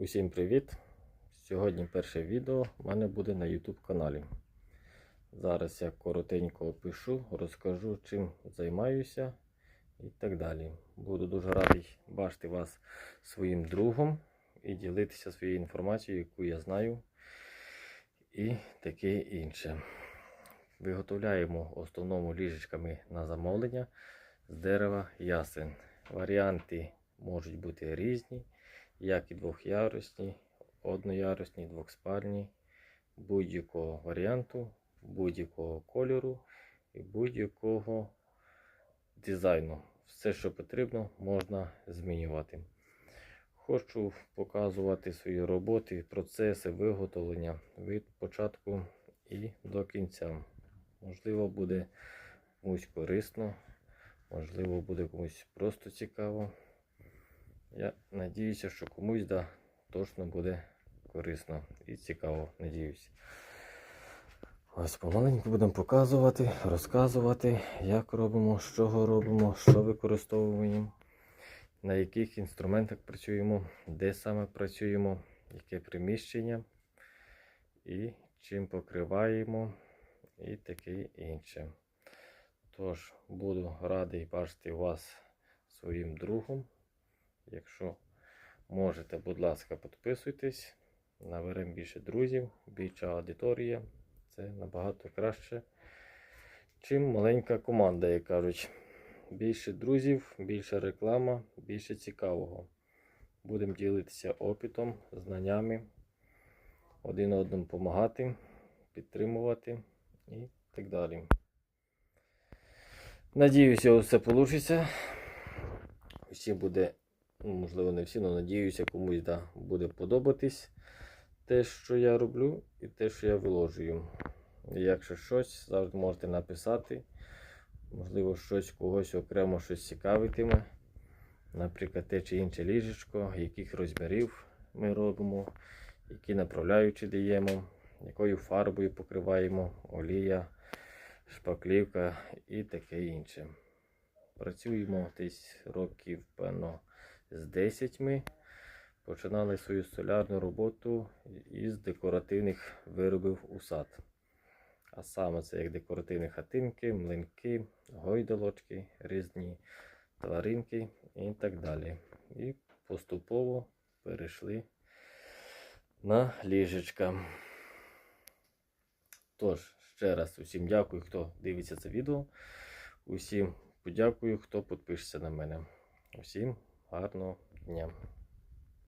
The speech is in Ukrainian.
Усім привіт! Сьогодні перше відео в мене буде на YouTube каналі. Зараз я коротенько опишу, розкажу, чим займаюся і так далі. Буду дуже радий бачити вас своїм другом і ділитися своєю інформацією, яку я знаю, і таке інше. Виготовляємо основному ліжечками на замовлення з дерева ясен. Варіанти можуть бути різні як і двохярусні, одноярусні, двохспальні, будь-якого варіанту, будь-якого кольору і будь-якого дизайну. Все, що потрібно, можна змінювати. Хочу показувати свої роботи, процеси виготовлення від початку і до кінця. Можливо, буде комусь корисно, можливо, буде комусь просто цікаво. Я надіюся, що комусь да, точно буде корисно і цікаво, надіюсь. Ось помаленьку будемо показувати, розказувати, як робимо, з чого робимо, що використовуємо, на яких інструментах працюємо, де саме працюємо, яке приміщення і чим покриваємо і таке інше. Тож, буду радий бачити вас своїм другом. Якщо можете, будь ласка, підписуйтесь, наберемо більше друзів, більша аудиторія. Це набагато краще, чим маленька команда, як кажуть. Більше друзів, більше реклама, більше цікавого. Будемо ділитися опитом, знаннями, один одному допомагати, підтримувати і так далі. Надіюся, все вийде. Усім буде можливо, не всі, але надіюся, комусь да, буде подобатись те, що я роблю, і те, що я виложую. Якщо щось, завжди можете написати. Можливо, щось когось окремо щось цікавитиме. Наприклад, те чи інше ліжечко, яких розмірів ми робимо, які направляючі даємо, якою фарбою покриваємо, олія, шпаклівка і таке інше. Працюємо десь років, певно, з 10 ми починали свою солярну роботу із декоративних виробів у сад. А саме це як декоративні хатинки, млинки, гойдалочки, різні тваринки і так далі. І поступово перейшли на ліжечка. Тож, ще раз усім дякую, хто дивиться це відео. Усім подякую, хто підпишеться на мене. Усім гарного дня.